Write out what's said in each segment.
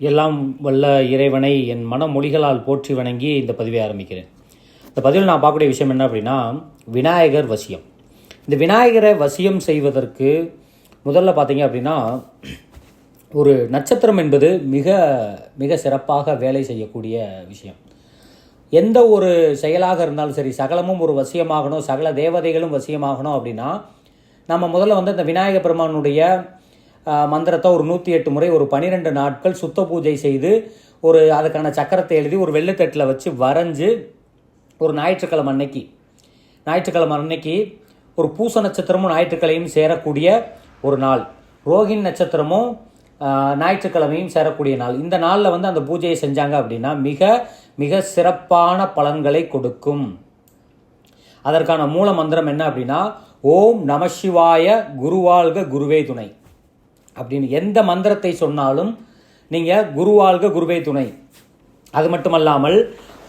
எல்லாம் வல்ல இறைவனை என் மனமொழிகளால் போற்றி வணங்கி இந்த பதிவை ஆரம்பிக்கிறேன். இந்த பதிவில் நான் பார்க்கக்கூடிய விஷயம் என்ன அப்படின்னா விநாயகர் வசியம். இந்த விநாயகரை வசியம் செய்வதற்கு முதல்ல பார்த்தீங்க அப்படின்னா ஒரு நட்சத்திரம் என்பது மிக மிக சிறப்பாக வேலை செய்யக்கூடிய விஷயம். எந்த ஒரு செயலாக இருந்தாலும் சரி சகலமும் ஒரு வசியமாகணும் சகல தேவதைகளும் வசியமாகணும் அப்படின்னா நம்ம முதல்ல வந்து இந்த விநாயகர் பெருமானுடைய மந்திரத்தை ஒரு நூற்றி எட்டு முறை ஒரு பனிரெண்டு நாட்கள் சுத்த பூஜை செய்து ஒரு அதுக்கான சக்கரத்தை எழுதி ஒரு வெள்ளைத்தட்டில் வச்சு வரைஞ்சு ஒரு ஞாயிற்றுக்கிழமை அன்னைக்கு ஞாயிற்றுக்கிழமை அன்னைக்கு ஒரு பூச நட்சத்திரமும் ஞாயிற்றுக்கிழமையும் சேரக்கூடிய ஒரு நாள். ரோகிணி நட்சத்திரமும் ஞாயிற்றுக்கிழமையும் சேரக்கூடிய நாள். இந்த நாளில் வந்து அந்த பூஜையை செஞ்சாங்க அப்படின்னா மிக மிக சிறப்பான பலன்களை கொடுக்கும். அதற்கான மூல மந்திரம் என்ன அப்படின்னா ஓம் நமசிவாய குருவாழ்க குருவே துணை. அப்படின்னு எந்த மந்திரத்தை சொன்னாலும் நீங்கள் குருவாழ்க குருவே துணை. அது மட்டுமல்லாமல்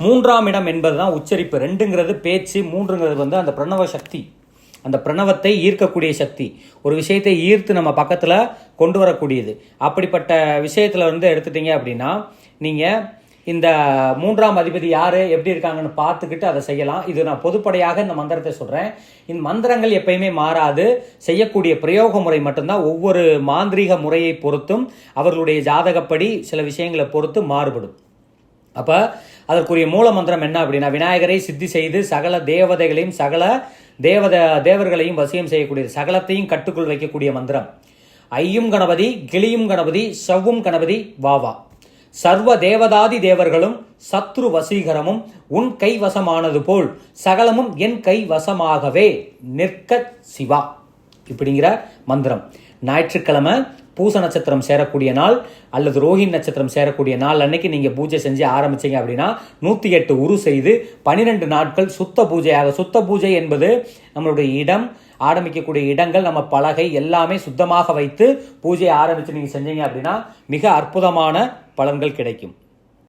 மூன்றாம் இடம் என்பது தான் உச்சரிப்பு. ரெண்டுங்கிறது பேச்சு மூன்றுங்கிறது வந்து அந்த பிரணவ சக்தி. அந்த பிரணவத்தை ஈர்க்கக்கூடிய சக்தி. ஒரு விஷயத்தை ஈர்த்து நம்ம பக்கத்தில் கொண்டு வரக்கூடியது. அப்படிப்பட்ட விஷயத்தில் வந்து எடுத்துட்டீங்க அப்படின்னா நீங்கள் இந்த மூன்றாம் அதிபதி யார் எப்படி இருக்காங்கன்னு பார்த்துக்கிட்டு அதை செய்யலாம். இது நான் பொதுப்படையாக இந்த மந்திரத்தை சொல்கிறேன் இந்த மந்திரங்கள் எப்பயுமே மாறாது. செய்யக்கூடிய பிரயோக முறை மட்டும்தான். ஒவ்வொரு மாந்திரீக முறையை பொறுத்தும் அவர்களுடைய ஜாதகப்படி சில விஷயங்களை பொறுத்து மாறுபடும். அப்போ அதற்குரிய மூல மந்திரம் என்ன அப்படின்னா விநாயகரை சித்தி செய்து சகல தேவதைகளையும் சகல தேவத தேவர்களையும் வசியம் செய்யக்கூடியது. சகலத்தையும் கட்டுக்குள் வைக்கக்கூடிய மந்திரம். ஐயும் கணபதி கிளியும் கணபதி செவ்வும் கணபதி வாவா சர்வ தேவதாதி தேவர்களும் சத்ரு வசீகரமும் உன் கைவசமானது போல் சகலமும் என் கைவசமாகவே நிற்க சிவா. இப்படிங்கிற மந்திரம். ஞாயிற்றுக்கிழமை பூச நட்சத்திரம் சேரக்கூடிய நாள் அல்லது ரோஹிணி நட்சத்திரம் சேரக்கூடிய நாள் அன்னைக்கு நீங்கள் பூஜை செஞ்சு ஆரம்பிச்சீங்க அப்படின்னா நூற்றி எட்டு உரு செய்து பன்னிரெண்டு நாட்கள் சுத்த பூஜையாக சுத்த பூஜை என்பது நம்மளுடைய இடம் ஆரம்பிக்கக்கூடிய இடங்கள் நம்ம பலகை எல்லாமே சுத்தமாக வைத்து பூஜையை ஆரம்பித்து நீங்கள் செஞ்சீங்க அப்படின்னா மிக அற்புதமான பலன்கள் கிடைக்கும்.